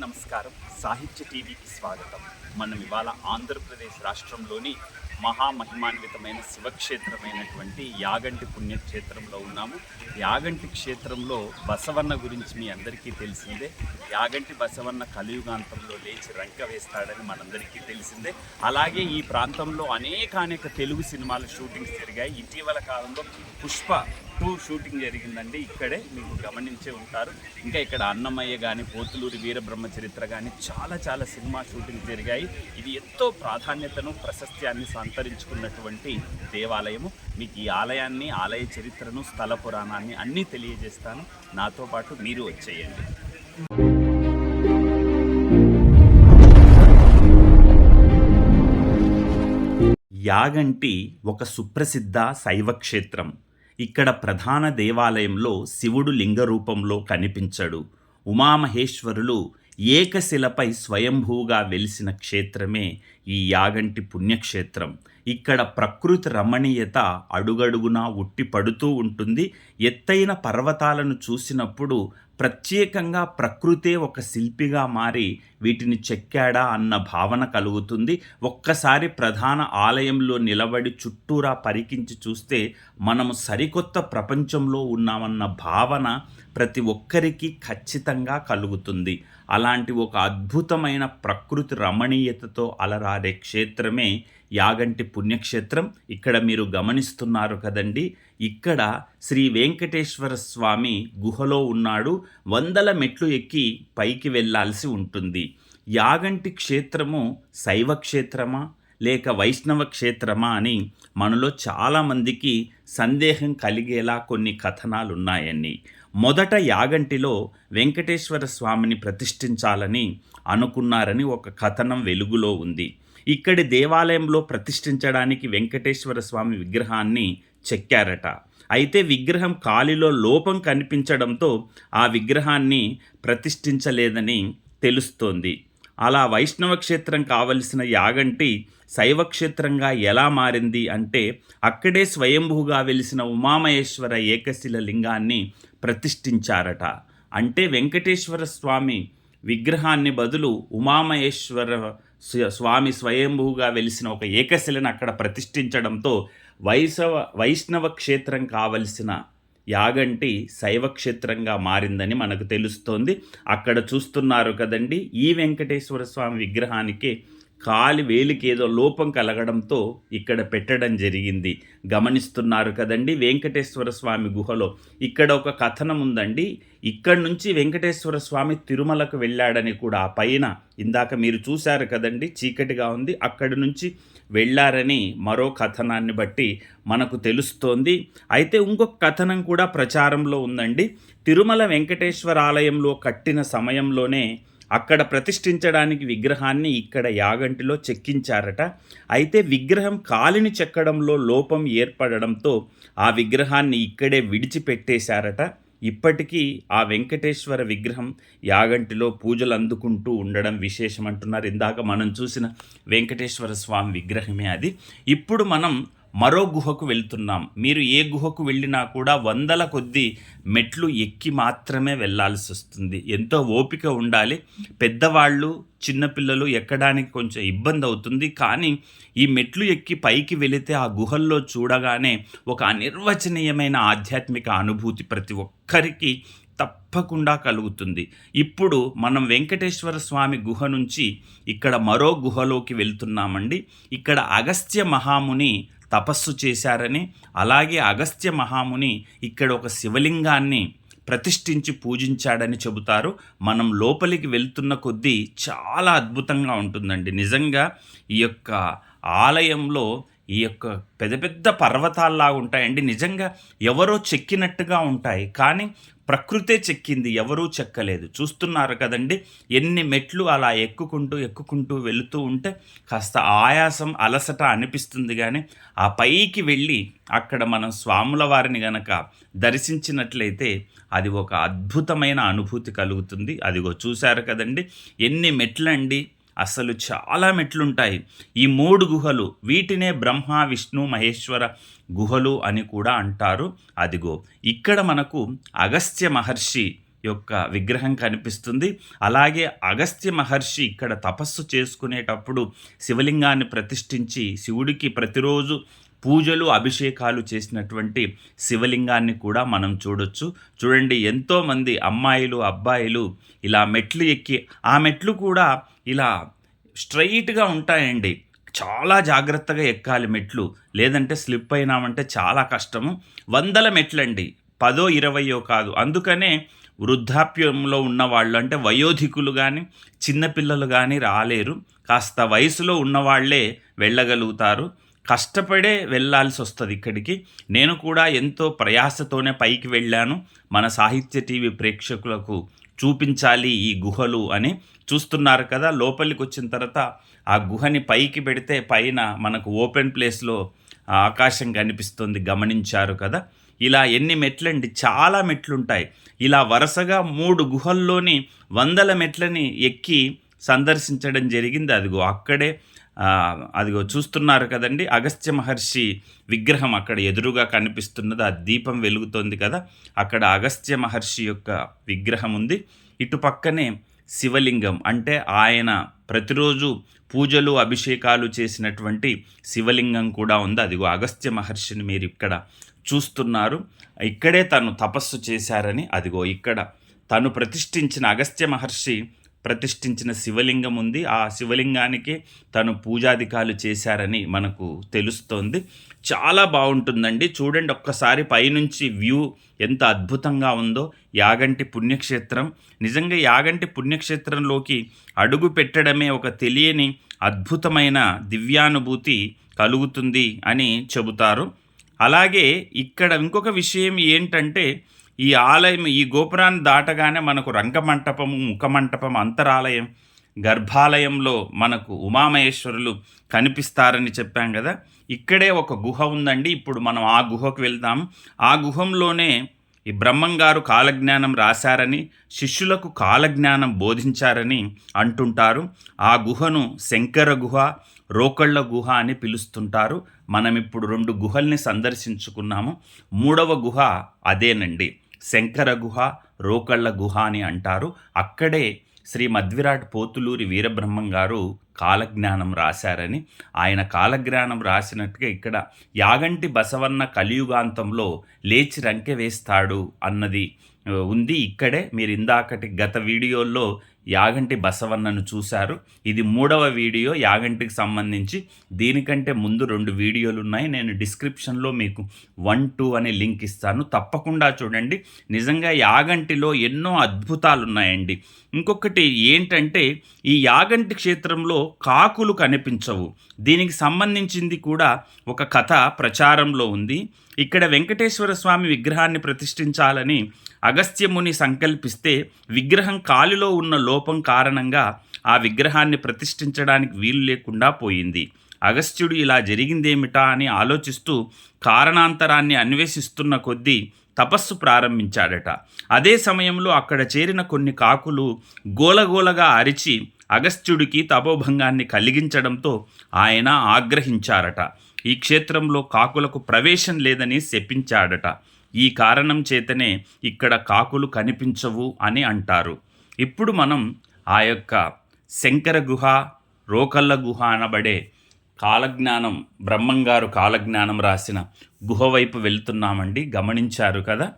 అందరికీ నమస్కారం. సాహిత్య టీవీకి స్వాగతం. మనం ఇవాళ ఆంధ్రప్రదేశ్ రాష్ట్రంలోని మహామహిమాన్వితమైన శివక్షేత్రమైనటువంటి యాగంటి పుణ్యక్షేత్రంలో ఉన్నాము. యాగంటి క్షేత్రంలో బసవన్న గురించి మీ అందరికీ తెలిసిందే. యాగంటి బసవన్న కలియుగాంతంలో లేచి రంక వేస్తాడని మనందరికీ తెలిసిందే. అలాగే ఈ ప్రాంతంలో అనేకానేక తెలుగు సినిమాల షూటింగ్స్ జరిగాయి. ఇటీవల కాలంలో పుష్ప టూ షూటింగ్ జరిగిందండి. ఇక్కడే మీకు గమనించే ఉంటారు. ఇంకా ఇక్కడ అన్నమయ్య కానీ పోతులూరి వీరబ్రహ్మ చరిత్ర కానీ చాలా చాలా సినిమా షూటింగ్ జరిగాయి. ఇది ఎంతో ప్రాధాన్యతను ప్రశస్త్యాన్ని సంతరించుకున్నటువంటి దేవాలయము. మీకు ఈ ఆలయాన్ని ఆలయ చరిత్రను స్థల పురాణాన్ని అన్నీ తెలియజేస్తాను. నాతో పాటు మీరు వచ్చేయండి. యాగంటి ఒక సుప్రసిద్ధ శైవ క్షేత్రం ఇక్కడ ప్రధాన దేవాలయంలో శివుడు లింగ రూపంలో కనిపించడు. ఉమామహేశ్వరులు ఏకశిలపై స్వయంభూగా వెలిసిన క్షేత్రమే ఈ యాగంటి పుణ్యక్షేత్రం. ఇక్కడ ప్రకృతి రమణీయత అడుగడుగునా ఉట్టి పడుతూ ఉంటుంది. ఎత్తైన పర్వతాలను చూసినప్పుడు ప్రత్యేకంగా ప్రకృతే ఒక శిల్పిగా మారి వీటిని చెక్కాడా అన్న భావన కలుగుతుంది. ఒక్కసారి ప్రధాన ఆలయంలో నిలబడి చుట్టూరా పరికించి చూస్తే మనము సరికొత్త ప్రపంచంలో ఉన్నామన్న భావన ప్రతి ఒక్కరికి ఖచ్చితంగా కలుగుతుంది. అలాంటి ఒక అద్భుతమైన ప్రకృతి రమణీయతతో అలరారే క్షేత్రమే యాగంటి పుణ్యక్షేత్రం. ఇక్కడ మీరు గమనిస్తున్నారు కదండి ఇక్కడ శ్రీ వెంకటేశ్వర స్వామి గుహలో ఉన్నాడు. వందల మెట్లు ఎక్కి పైకి వెళ్ళాల్సి ఉంటుంది. యాగంటి క్షేత్రము శైవ క్షేత్రమా? లేక వైష్ణవ క్షేత్రమా అని మనలో చాలామందికి సందేహం కలిగేలా కొన్ని కథనాలు ఉన్నాయని మొదట యాగంటిలో వెంకటేశ్వర స్వామిని ప్రతిష్ఠించాలని అనుకున్నారని ఒక కథనం వెలుగులో ఉంది. ఇక్కడి దేవాలయంలో ప్రతిష్ఠించడానికి వెంకటేశ్వర స్వామి విగ్రహాన్ని చెక్కారట. అయితే విగ్రహం కాలిలో లోపం కనిపించడంతో ఆ విగ్రహాన్ని ప్రతిష్ఠించలేదని తెలుస్తోంది. అలా వైష్ణవ క్షేత్రం కావలసిన యాగంటి శైవ క్షేత్రంగా ఎలా మారింది అంటే అక్కడే స్వయంభూగా వెలిసిన ఉమామహేశ్వర ఏకశిల లింగాన్ని ప్రతిష్ఠించారట. అంటే వెంకటేశ్వర స్వామి విగ్రహాన్ని బదులు ఉమామహేశ్వర స్వ- స్వామి స్వయంభూగా వెలిసిన ఒక ఏకశిలను అక్కడ ప్రతిష్ఠించడంతో వైశవ వైష్ణవ క్షేత్రం కావలసిన యాగంటి శైవ క్షేత్రంగా మారిందని మనకు తెలుస్తోంది. అక్కడ చూస్తున్నారు కదండి ఈ వెంకటేశ్వర స్వామి విగ్రహానికి కాలి వేలికి ఏదో లోపం కలగడంతో ఇక్కడ పెట్టడం జరిగింది. గమనిస్తున్నారు కదండి వెంకటేశ్వర స్వామి గుహలో. ఇక్కడ ఒక కథనం ఉందండి ఇక్కడ నుంచి వెంకటేశ్వర స్వామి తిరుమలకు వెళ్ళాడని కూడా ఆ పైన ఇందాక మీరు చూశారు కదండి చీకటిగా ఉంది. అక్కడి నుంచి వెళ్ళారని మరో కథనాన్ని బట్టి మనకు తెలుస్తోంది. అయితే ఇంకొక కథనం కూడా ప్రచారంలో ఉందండి. తిరుమల వెంకటేశ్వర ఆలయంలో కట్టిన సమయంలోనే అక్కడ ప్రతిష్ఠించడానికి విగ్రహాన్ని ఇక్కడ యాగంటిలో చెక్కించారట. అయితే విగ్రహం కాలిని చెక్కడంలో లోపం ఏర్పడడంతో ఆ విగ్రహాన్ని ఇక్కడే విడిచిపెట్టేశారట. ఇప్పటికీ ఆ వెంకటేశ్వర విగ్రహం యాగంటిలో పూజలు అందుకుంటూ ఉండడం విశేషం అంటున్నారు ఇందాక మనం చూసిన వెంకటేశ్వర స్వామి విగ్రహమే అది. ఇప్పుడు మనం మరో గుహకు వెళ్తున్నాం. మీరు ఏ గుహకు వెళ్ళినా కూడా వందల కొద్దీ మెట్లు ఎక్కి మాత్రమే వెళ్ళాల్సి వస్తుంది. ఎంతో ఓపిక ఉండాలి. పెద్దవాళ్ళు చిన్నపిల్లలు ఎక్కడానికి కొంచెం ఇబ్బంది అవుతుంది. కానీ ఈ మెట్లు ఎక్కి పైకి వెళితే ఆ గుహల్లో చూడగానే ఒక అనిర్వచనీయమైన ఆధ్యాత్మిక అనుభూతి ప్రతి ఒక్కరికి తప్పకుండా కలుగుతుంది. ఇప్పుడు మనం వెంకటేశ్వర స్వామి గుహ నుంచి ఇక్కడ మరో గుహలోకి వెళ్తున్నామండి. ఇక్కడ అగస్త్య మహాముని తపస్సు చేశారని అలాగే అగస్త్య మహాముని ఇక్కడ ఒక శివలింగాన్ని ప్రతిష్ఠించి పూజించాడని చెబుతారు. మనం లోపలికి వెళ్తున్న కొద్దీ చాలా అద్భుతంగా ఉంటుందండి. నిజంగా ఈ యొక్క ఆలయంలో ఈ యొక్క పెద్ద పెద్ద పర్వతాల్లాగా ఉంటాయండి. నిజంగా ఎవరో చెక్కినట్టుగా ఉంటాయి. కానీ ప్రకృతే చెక్కింది ఎవరూ చెక్కలేదు. చూస్తున్నారు కదండి ఎన్ని మెట్లు అలా ఎక్కుకుంటూ ఎక్కుకుంటూ వెళుతూ ఉంటే కాస్త ఆయాసం అలసట అనిపిస్తుంది కానీ ఆ పైకి వెళ్ళి అక్కడ మనం స్వాముల వారిని గనక దర్శించినట్లయితే అది ఒక అద్భుతమైన అనుభూతి కలుగుతుంది. అదిగో చూశారు కదండి ఎన్ని మెట్లండి అసలు చాలా మెట్లుంటాయి. ఈ మూడు గుహలు వీటినే బ్రహ్మ విష్ణు మహేశ్వర గుహలు అని కూడా అంటారు. అదిగో ఇక్కడ మనకు అగస్త్య మహర్షి యొక్క విగ్రహం కనిపిస్తుంది. అలాగే అగస్త్య మహర్షి ఇక్కడ తపస్సు చేసుకునేటప్పుడు శివలింగాన్ని ప్రతిష్ఠించి శివుడికి ప్రతిరోజు పూజలు అభిషేకాలు చేసినటువంటి శివలింగాన్ని కూడా మనం చూడొచ్చు. చూడండి ఎంతోమంది అమ్మాయిలు అబ్బాయిలు ఇలా మెట్లు ఎక్కి ఆ మెట్లు కూడా ఇలా స్ట్రైట్గా ఉంటాయండి. చాలా జాగ్రత్తగా ఎక్కాలి మెట్లు. లేదంటే స్లిప్ అయినామంటే చాలా కష్టము. వందల మెట్లండి. పదో ఇరవయో కాదు. అందుకనే వృద్ధాప్యంలో ఉన్న వాళ్ళు అంటే వయోధికులు కానీ చిన్నపిల్లలు కానీ రాలేరు. కాస్త వయసులో ఉన్నవాళ్ళే వెళ్ళగలుగుతారు. కష్టపడే వెళ్ళాల్సి వస్తుంది ఇక్కడికి. నేను కూడా ఎంతో ప్రయాసతోనే పైకి వెళ్ళాను. మన సాహిత్య టీవీ ప్రేక్షకులకు చూపించాలి ఈ గుహలు అని చూస్తున్నారు కదా. లోపలికి వచ్చిన తర్వాత ఆ గుహని పైకి పెడితే పైన మనకు ఓపెన్ ప్లేస్లో ఆకాశం కనిపిస్తుంది గమనించారు కదా. ఇలా ఎన్ని మెట్లండి? చాలా మెట్లుంటాయి. ఇలా వరుసగా మూడు గుహల్లోని వందల మెట్లని ఎక్కి సందర్శించడం జరిగింది. అదిగో అక్కడే అదిగో చూస్తున్నారు కదండి. అగస్త్య మహర్షి విగ్రహం అక్కడ ఎదురుగా కనిపిస్తున్నది. ఆ దీపం వెలుగుతోంది కదా. అక్కడ అగస్త్య మహర్షి యొక్క విగ్రహం ఉంది. ఇటుపక్కనే శివలింగం అంటే ఆయన ప్రతిరోజు పూజలు అభిషేకాలు చేసినటువంటి శివలింగం కూడా ఉంది. అదిగో అగస్త్య మహర్షిని మీరు ఇక్కడ చూస్తున్నారు. ఇక్కడే తను తపస్సు చేశారని అదిగో ఇక్కడ తను ప్రతిష్ఠించిన అగస్త్య మహర్షి ప్రతిష్ఠించిన శివలింగం ఉంది. ఆ శివలింగానికి తను పూజాధికాలు చేశారని మనకు తెలుస్తోంది. చాలా బాగుంటుందండి. చూడండి ఒక్కసారి పైనుంచి వ్యూ ఎంత అద్భుతంగా ఉందో. యాగంటి పుణ్యక్షేత్రం. నిజంగా యాగంటి పుణ్యక్షేత్రంలోకి అడుగు పెట్టడమే ఒక తెలియని అద్భుతమైన దివ్యానుభూతి కలుగుతుంది అని చెబుతారు. అలాగే ఇక్కడ ఇంకొక విషయం ఏంటంటే ఈ ఆలయం ఈ గోపురాన్ని దాటగానే మనకు రంగమంటపము ముఖమంటపం అంతరాలయం గర్భాలయంలో మనకు ఉమామహేశ్వరులు కనిపిస్తారని చెప్పాం కదా. ఇక్కడే ఒక గుహ ఉందండి. ఇప్పుడు మనం ఆ గుహకు వెళ్దాం. ఆ గుహంలోనే ఈ బ్రహ్మంగారు కాలజ్ఞానం రాశారని శిష్యులకు కాలజ్ఞానం బోధించారని అంటుంటారు. ఆ గుహను శంకర గుహ రోకళ్ళ గుహ అని పిలుస్తుంటారు. మనం ఇప్పుడు రెండు గుహల్ని సందర్శించుకున్నాము. మూడవ గుహ అదేనండి. శంకర గుహ రోకళ్ళ గుహ అని అంటారు. అక్కడే శ్రీ మధ్విరాట్ పోతులూరి వీరబ్రహ్మం గారు కాలజ్ఞానం రాశారని. ఆయన కాలజ్ఞానం రాసినట్టుగా ఇక్కడ యాగంటి బసవన్న కలియుగాంతంలో లేచి రంకె వేస్తాడు అన్నది ఉంది. ఇక్కడే మీరు ఇందాకటి గత వీడియోల్లో యాగంటి బసవన్నను చూశారు. ఇది మూడవ వీడియో. యాగంటికి సంబంధించి దీనికంటే ముందు రెండు వీడియోలు ఉన్నాయి నేను డిస్క్రిప్షన్లో మీకు వన్ టూ అనే లింక్ ఇస్తాను. తప్పకుండా చూడండి. నిజంగా యాగంటిలో ఎన్నో అద్భుతాలు ఉన్నాయండి ఇంకొకటి ఏంటంటే ఈ యాగంటి క్షేత్రంలో కాకులు కనిపించవు. దీనికి సంబంధించింది కూడా ఒక కథ ప్రచారంలో ఉంది. ఇక్కడ వెంకటేశ్వర స్వామి విగ్రహాన్ని ప్రతిష్ఠించాలని అగస్త్యముని సంకల్పిస్తే విగ్రహం కాలిలో ఉన్న లోపం కారణంగా ఆ విగ్రహాన్ని ప్రతిష్ఠించడానికి వీలు లేకుండా పోయింది. అగస్త్యుడు ఇలా జరిగిందేమిటా అని ఆలోచిస్తూ కారణాంతరాన్ని అన్వేషిస్తున్న కొద్దీ తపస్సు ప్రారంభించాడట. అదే సమయంలో అక్కడ చేరిన కొన్ని కాకులు గోలగోలగా అరిచి అగస్త్యుడికి తపోభంగాన్ని కలిగించడంతో ఆయన ఆగ్రహించారట. ఈ క్షేత్రంలో కాకులకు ప్రవేశం లేదని శపించాడట. ఈ కారణం చేతనే ఇక్కడ కాకులు కనిపించవు అని అంటారు. ఇప్పుడు మనం ఆ యొక్క శంకర గుహ రోకల్ల గుహ అనబడే కాలజ్ఞానం బ్రహ్మంగారు కాలజ్ఞానం రాసిన గుహ వైపు వెళ్తున్నామండి గమనించారు కదా.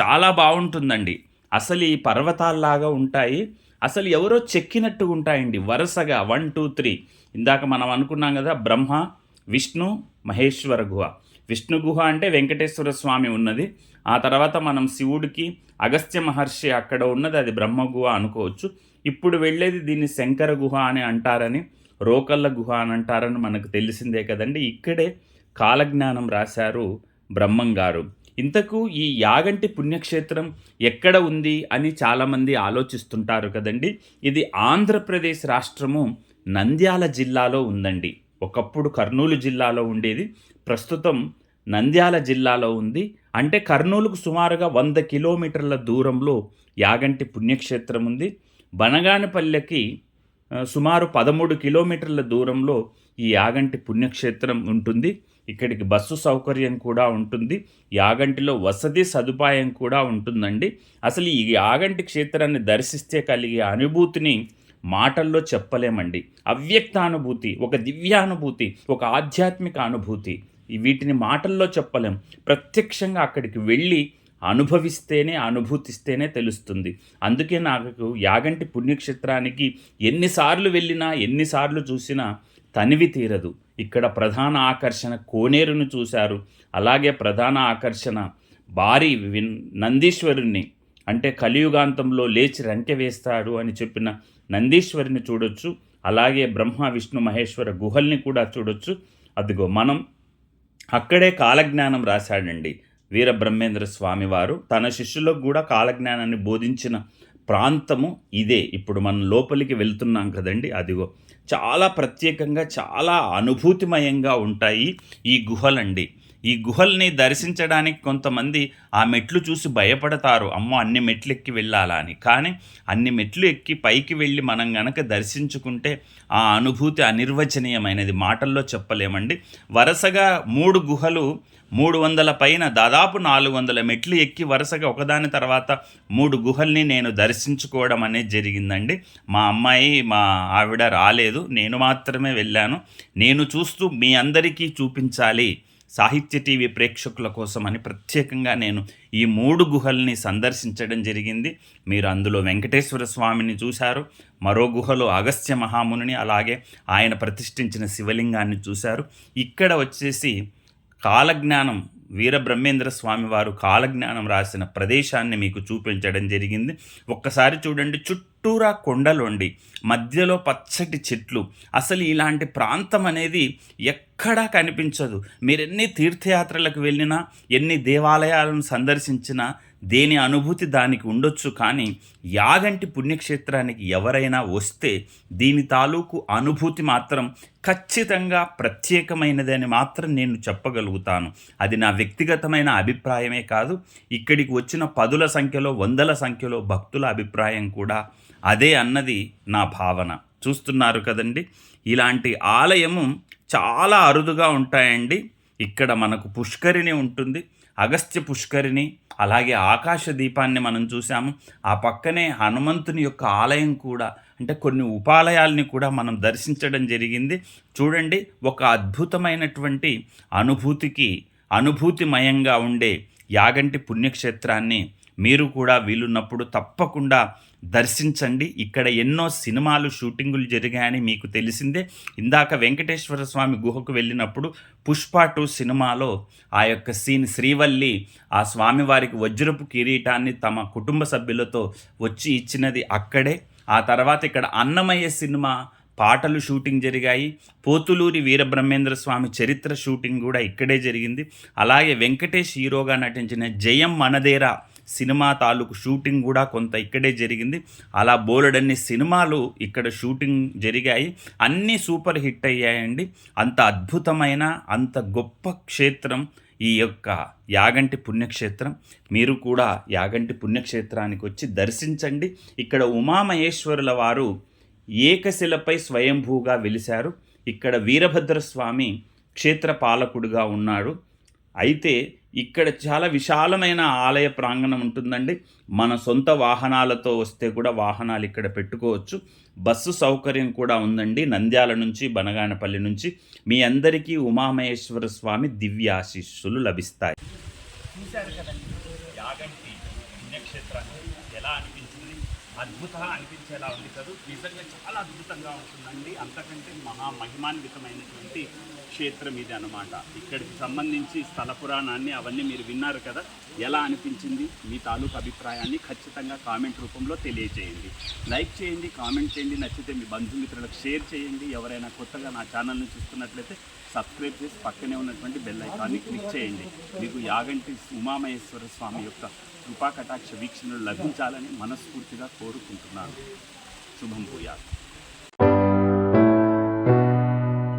చాలా బాగుంటుందండి. అసలు ఈ పర్వతాల్లాగా ఉంటాయి. అసలు ఎవరో చెక్కినట్టు ఉంటాయండి. వరుసగా వన్ టూ త్రీ. ఇందాక మనం అనుకున్నాం కదా బ్రహ్మ విష్ణు మహేశ్వర గుహ. విష్ణు గుహ అంటే వెంకటేశ్వర స్వామి ఉన్నది. ఆ తర్వాత మనం శివుడికి అగస్త్య మహర్షి అక్కడ ఉన్నది అది బ్రహ్మ గుహ అనుకోవచ్చు. ఇప్పుడు వెళ్ళేది దీన్ని శంకర గుహ అని అంటారని రోకల్ల గుహ అని అంటారని మనకు తెలిసిందే కదండి. ఇక్కడే కాలజ్ఞానం రాశారు బ్రహ్మం గారు ఇంతకు ఈ యాగంటి పుణ్యక్షేత్రం ఎక్కడ ఉంది అని చాలామంది ఆలోచిస్తుంటారు కదండి. ఇది ఆంధ్రప్రదేశ్ రాష్ట్రము నంద్యాల జిల్లాలో ఉందండి. ఒకప్పుడు కర్నూలు జిల్లాలో ఉండేది. ప్రస్తుతం నంద్యాల జిల్లాలో ఉంది. అంటే కర్నూలుకు సుమారుగా వంద కిలోమీటర్ల దూరంలో యాగంటి పుణ్యక్షేత్రం ఉంది. బనగానపల్లెకి సుమారు పదమూడు కిలోమీటర్ల దూరంలో ఈ యాగంటి పుణ్యక్షేత్రం ఉంటుంది. ఇక్కడికి బస్సు సౌకర్యం కూడా ఉంటుంది. యాగంటిలో వసతి సదుపాయం కూడా ఉంటుందండి. అసలు ఈ యాగంటి క్షేత్రాన్ని దర్శిస్తే కలిగే అనుభూతిని మాటల్లో చెప్పలేమండి. అవ్యక్తానుభూతి ఒక దివ్యానుభూతి ఒక ఆధ్యాత్మిక అనుభూతి వీటిని మాటల్లో చెప్పలేం. ప్రత్యక్షంగా అక్కడికి వెళ్ళి అనుభవిస్తేనే అనుభూతిస్తేనే తెలుస్తుంది. అందుకే నాకు యాగంటి పుణ్యక్షేత్రానికి ఎన్నిసార్లు వెళ్ళినా ఎన్నిసార్లు చూసినా తనివి తీరదు. ఇక్కడ ప్రధాన ఆకర్షణ కోనేరును చూశారు. అలాగే ప్రధాన ఆకర్షణ భారీ విన్ నందీశ్వరుణ్ణి. అంటే కలియుగాంతంలో లేచి రంకె వేస్తాడు అని చెప్పిన నందీశ్వరిని చూడొచ్చు. అలాగే బ్రహ్మ విష్ణు మహేశ్వర గుహల్ని కూడా చూడొచ్చు. అదిగో మనం అక్కడే కాలజ్ఞానం రాశాడండి వీరబ్రహ్మేంద్ర స్వామివారు. తన శిష్యులకు కూడా కాలజ్ఞానాన్ని బోధించిన ప్రాంతము ఇదే. ఇప్పుడు మనం లోపలికి వెళ్తున్నాం కదండి. అదిగో చాలా ప్రత్యేకంగా చాలా అనుభూతిమయంగా ఉంటాయి ఈ గుహలండి. ఈ గుహల్ని దర్శించడానికి కొంతమంది ఆ మెట్లు చూసి భయపడతారు. అమ్మో అన్ని మెట్లు ఎక్కి వెళ్ళాలా అని. కానీ అన్ని మెట్లు ఎక్కి పైకి వెళ్ళి మనం గనక దర్శించుకుంటే ఆ అనుభూతి అనిర్వచనీయమైనది. మాటల్లో చెప్పలేమండి. వరుసగా మూడు గుహలు మూడు వందల పైన దాదాపు నాలుగు వందల మెట్లు ఎక్కి వరుసగా ఒకదాని తర్వాత మూడు గుహల్ని నేను దర్శించుకోవడం అనేది జరిగిందండి. మా అమ్మాయి మా ఆవిడ రాలేదు. నేను మాత్రమే వెళ్ళాను. నేను చూస్తూ మీ అందరికీ చూపించాలి సాహిత్య టీవీ ప్రేక్షకుల కోసం అని ప్రత్యేకంగా నేను ఈ మూడు గుహల్ని సందర్శించడం జరిగింది. మీరు అందులో వెంకటేశ్వర స్వామిని చూశారు. మరో గుహలో అగస్త్య మహాముని అలాగే ఆయన ప్రతిష్ఠించిన శివలింగాన్ని చూశారు. ఇక్కడ వచ్చేసి కాలజ్ఞానం వీరబ్రహ్మేంద్ర స్వామి వారు కాలజ్ఞానం రాసిన ప్రదేశాన్ని మీకు చూపించడం జరిగింది. ఒక్కసారి చూడండి చుట్టూ చుట్టూరా కొండలుండి మధ్యలో పచ్చటి చెట్లు. అసలు ఇలాంటి ప్రాంతం అనేది ఎక్కడా కనిపించదు. మీరు ఎన్ని తీర్థయాత్రలకు వెళ్ళినా ఎన్ని దేవాలయాలను సందర్శించినా దేని అనుభూతి దానికి ఉండొచ్చు కానీ యాగంటి పుణ్యక్షేత్రానికి ఎవరైనా వస్తే దీని తాలూకు అనుభూతి మాత్రం ఖచ్చితంగా ప్రత్యేకమైనదని మాత్రం నేను చెప్పగలుగుతాను. అది నా వ్యక్తిగతమైన అభిప్రాయమే కాదు ఇక్కడికి వచ్చిన పదుల సంఖ్యలో వందల సంఖ్యలో భక్తుల అభిప్రాయం కూడా అదే అన్నది నా భావన. చూస్తున్నారు కదండి? ఇలాంటి ఆలయము చాలా అరుదుగా ఉంటాయండి. ఇక్కడ మనకు పుష్కరిణి ఉంటుంది. అగస్త్య పుష్కరిణి అలాగే ఆకాశ దీపాన్ని మనం చూసాము ఆ పక్కనే హనుమంతుని యొక్క ఆలయం కూడా అంటే కొన్ని ఉపాలయాల్ని కూడా మనం దర్శించడం జరిగింది. చూడండి ఒక అద్భుతమైనటువంటి అనుభూతికి అనుభూతిమయంగా ఉండే యాగంటి పుణ్యక్షేత్రాన్ని మీరు కూడా వీలున్నప్పుడు తప్పకుండా దర్శించండి. ఇక్కడ ఎన్నో సినిమాలు షూటింగులు జరిగాయని మీకు తెలిసిందే. ఇందాక వెంకటేశ్వర స్వామి గుహకు వెళ్ళినప్పుడు పుష్ప టూ సినిమాలో ఆ యొక్క సీన్ శ్రీవల్లి ఆ స్వామివారికి వజ్రపు కిరీటాన్ని తమ కుటుంబ సభ్యులతో వచ్చి ఇచ్చినది అక్కడే. ఆ తర్వాత ఇక్కడ అన్నమయ్య సినిమా పాటలు షూటింగ్ జరిగాయి. పోతులూరి వీరబ్రహ్మేంద్ర స్వామి చరిత్ర షూటింగ్ కూడా ఇక్కడే జరిగింది. అలాగే వెంకటేష్ హీరోగా నటించిన జయం మనదేరా సినిమా తాలూకు షూటింగ్ కూడా కొంత ఇక్కడే జరిగింది. అలా బోలెడన్ని సినిమాలు ఇక్కడ షూటింగ్ జరిగాయి. అన్నీ సూపర్ హిట్ అయ్యాయండి. అంత అద్భుతమైన అంత గొప్ప క్షేత్రం ఈ యొక్క యాగంటి పుణ్యక్షేత్రం. మీరు కూడా యాగంటి పుణ్యక్షేత్రానికి వచ్చి దర్శించండి. ఇక్కడ ఉమామహేశ్వరుల వారు ఏకశిలపై స్వయంభూగా వెలిశారు. ఇక్కడ వీరభద్రస్వామి క్షేత్ర పాలకుడుగా ఉన్నాడు. అయితే ఇక్కడ చాలా విశాలమైన ఆలయ ప్రాంగణం ఉంటుందండి. మన సొంత వాహనాలతో వస్తే కూడా వాహనాలు ఇక్కడ పెట్టుకోవచ్చు. బస్సు సౌకర్యం కూడా ఉందండి. నంద్యాల నుంచి బనగానపల్లి నుంచి. మీ అందరికీ ఉమామహేశ్వర స్వామి దివ్యాశిస్సులు లభిస్తాయి. చూశారు కదండి. యాగంటి పుణ్యక్షేత్రాన్ని ఎలా అనిపించింది? అద్భుత అనిపించేలా ఉంది కదా. నిజంగా చాలా అద్భుతంగా ఉంటుందండి. అంతకంటే మహా మహిమాన్వితమైనటువంటి క్షేత్రం ఇది అనమాట ఇక్కడికి సంబంధించి స్థల పురాణాన్ని అవన్నీ మీరు విన్నారు కదా? ఎలా అనిపించింది? మీ తాలూకు అభిప్రాయాన్ని ఖచ్చితంగా కామెంట్ రూపంలో తెలియజేయండి లైక్ చేయండి కామెంట్ చేయండి నచ్చితే మీ బంధుమిత్రులకు షేర్ చేయండి. ఎవరైనా కొత్తగా నా ఛానల్ని చూస్తున్నట్లయితే సబ్స్క్రైబ్ చేసి పక్కనే ఉన్నటువంటి బెల్ ఐకాన్ని క్లిక్ చేయండి. మీకు యాగంటి ఉమామహేశ్వర స్వామి యొక్క కృపా కటాక్ష వీక్షణలు లభించాలని మనస్ఫూర్తిగా కోరుకుంటున్నాను. శుభం భూయాలు